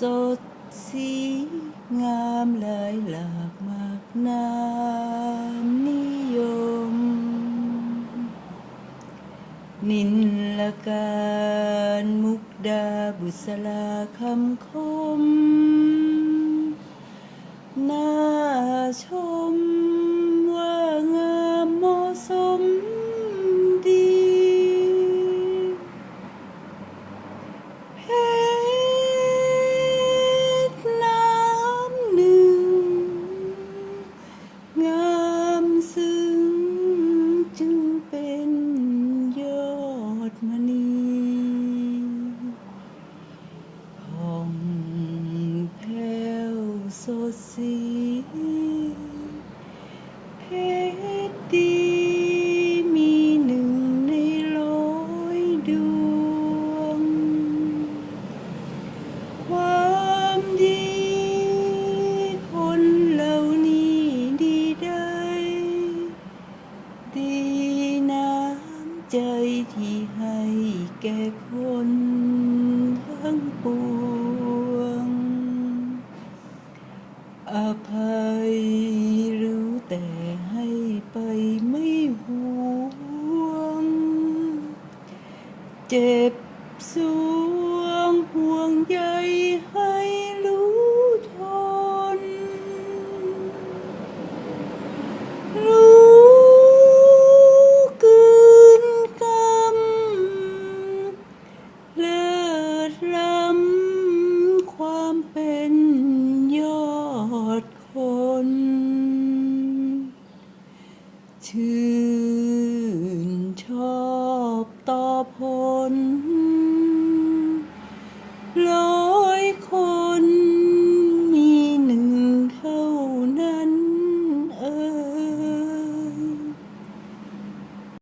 สดสีงามหลายหลากมากน้ำนิยม นินลการมุกดาบุษลาคำคม สดสีเพชรดีมีหนึ่งในร้อยดวง ความดีคนเหล่านี้ดีได้ ดีน้ำใจที่ให้แก่คน อภัยรู้แต่ให้ไปไม่หวง เจ็บสวงห่วงใยให้รู้ทน รู้กืนกำเลิศล้ำ ชื่นชอบต่อผ